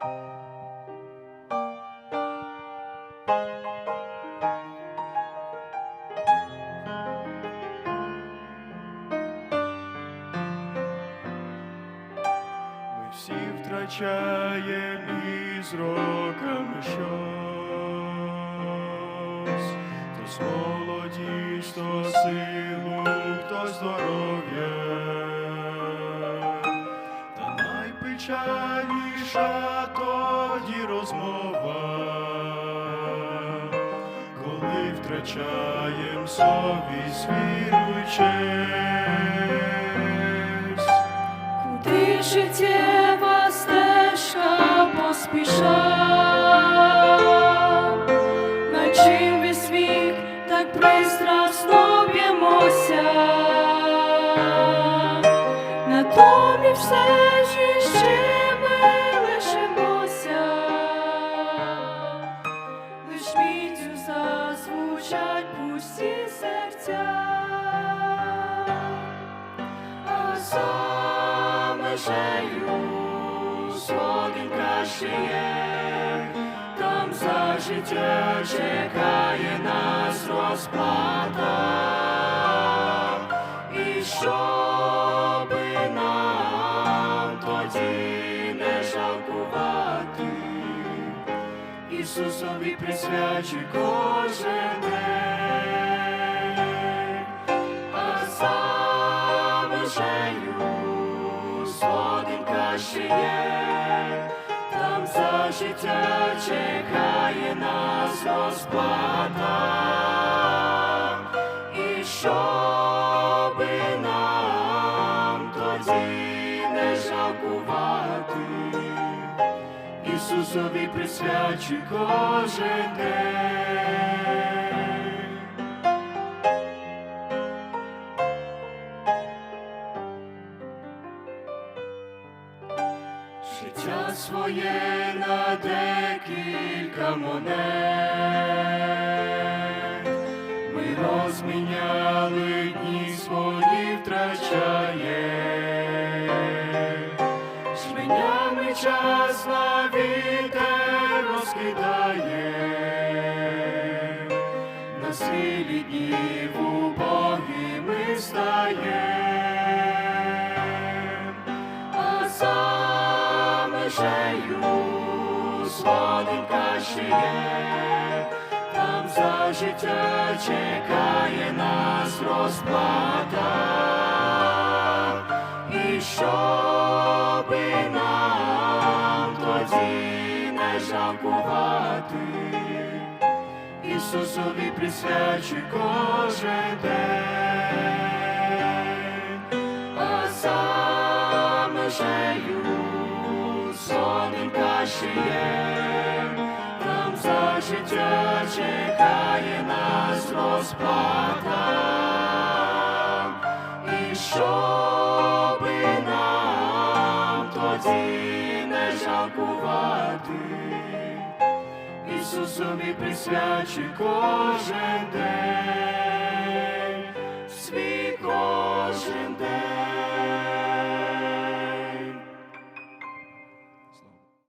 Всі втрачаєм із роками щось, хтось молодість, то силу, хтось здоров'я, найпечальніша тоді розмова, коли втрачаєм совість віру. Куди життєва стежка поспіша, на чим весь вік так пристрасно натомість все ж іще ми лишимося, лиш міттю зазвучать пусті серця. А сам межею сходинка ще є, там за життя чекає нас розплата, і щоби Ісусові присвячуй кожен день. А за межею сходинка ще є, там за життя чекає нас розплата, і щоби нам тоді не жалкувати, Ісусові присвячуй кожен день. Життя своє на декілька монет ми розміняли дні свої втрачає, жменями час на вітер розкидає, на силі днів убогі ми стаєм. А за межею сходинка ще є, там за життя чекає нас розплата, і щоби нам жалкувати, Ісусові присвячуй кожен день. А за межею соненька ще є, там за життя чекає нас розплата, і щоби Ісусові присвячи кожен день, свій кожен день.